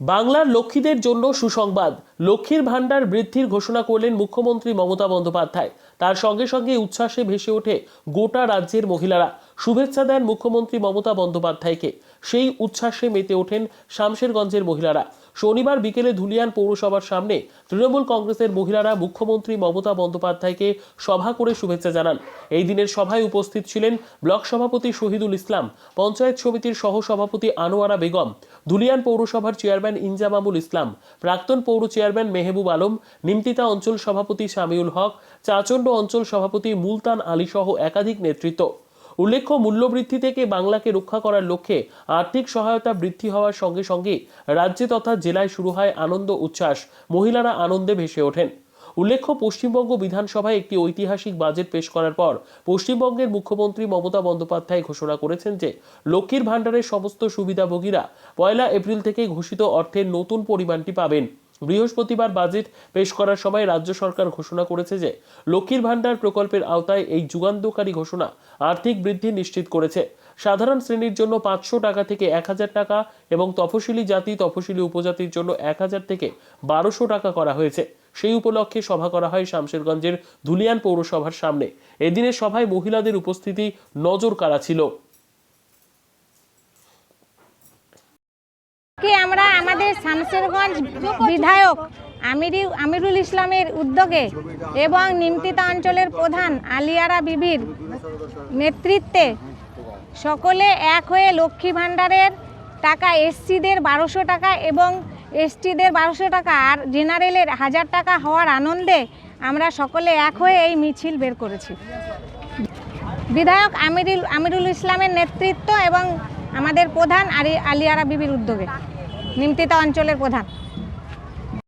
বাংলার লক্ষ্মীদের জন্য সুসংবাদ। লক্ষ্মীর ভাণ্ডার বৃদ্ধির ঘোষণা করলেন মুখ্যমন্ত্রী মমতা বন্দ্যোপাধ্যায়। তার সঙ্গে সঙ্গে উচ্ছ্বাসে ভেসে ওঠে গোটা রাজ্যের মহিলারা। শুভেচ্ছা দেন মুখ্যমন্ত্রী মমতা বন্দ্যোপাধ্যায়কে। সেই উচ্ছ্বাসে মেতে ওঠেন শামশেরগঞ্জের মহিলারা। শনিবার বিকেলে ধুলিয়ান পৌরসভার সামনে তৃণমূল কংগ্রেসের মহিলারা মুখ্যমন্ত্রী মমতা বন্দ্যোপাধ্যায়কে সভা করে শুভেচ্ছা জানান। এই দিনের সভায় উপস্থিত ছিলেন ব্লক সভাপতি শহীদুল ইসলাম, পঞ্চায়েত সমিতির সহসভাপতি আনোয়ারা বেগম, ধুলিয়ান পৌরসভার চেয়ারম্যান ইনজামামুল ইসলাম, প্রাক্তন পৌর চেয়ারম্যান মেহবুব আলম, নিমতিতা অঞ্চল সভাপতি শামিউল হক, চাচণ্ড অঞ্চল সভাপতি মুলতান আলী সহ একাধিক নেতৃত্ব। উল্লেখ্য, মূল্যবৃদ্ধি থেকে বাংলাকে রক্ষা করার লক্ষ্যে আর্থিক সহায়তা বৃদ্ধি হওয়ার সঙ্গে সঙ্গে রাজ্যে তথা জেলায় শুরু হয় আনন্দ উচ্ছ্বাস। মহিলারা আনন্দে ভেসে ওঠেন। উল্লেখ্য, পশ্চিমবঙ্গ বিধানসভায় একটি ঐতিহাসিক বাজেট পেশ করার পর পশ্চিমবঙ্গের মুখ্যমন্ত্রী মমতা বন্দ্যোপাধ্যায় ঘোষণা করেছেন যে, লক্ষ্মীর ভাণ্ডারের সমস্ত সুবিধাভোগীরা পয়লা এপ্রিল থেকে ঘোষিত অর্থের নতুন পরিমাণটি পাবেন। বৃহস্পতিবার বাজেট পেশ করার সময় রাজ্য সরকার ঘোষণা করেছে যে লক্ষ্মীর ভাণ্ডার প্রকল্পের আওতায় এই যুগান্তকারী ঘোষণা আর্থিক বৃদ্ধি নিশ্চিত করেছে। সাধারণ শ্রেণির জন্য পাঁচশো টাকা থেকে এক হাজার টাকা এবং তফসিলি জাতি, তফসিলি উপজাতির জন্য এক হাজার থেকে বারোশো টাকা করা হয়েছে। সেই উপলক্ষে সভা করা হয় শামশেরগঞ্জের ধুলিয়ান পৌরসভার সামনে। এদিনের সভায় মহিলাদের উপস্থিতি নজর কাড়া ছিল। কি আমরা আমাদের শামশেরগঞ্জ বিধায়ক আমিরি আমিরুল ইসলামের উদ্যোগে এবং নিমতিতা অঞ্চলের প্রধান আলিয়ারা বিবির নেতৃত্বে সকলে এক হয়ে লক্ষ্মী ভাণ্ডারের টাকা এসসিদের বারোশো টাকা এবং এসটিদের বারোশো টাকা আর জেনারেলের হাজার টাকা হওয়ার আনন্দে আমরা সকলে এক হয়ে এই মিছিল বের করেছি। বিধায়ক আমিরুল আমিরুল ইসলামের নেতৃত্ব এবং আমাদের প্রধান আলি আলিয়ারা বিবির উদ্যোগে। নিমতিতা অঞ্চলের প্রধান।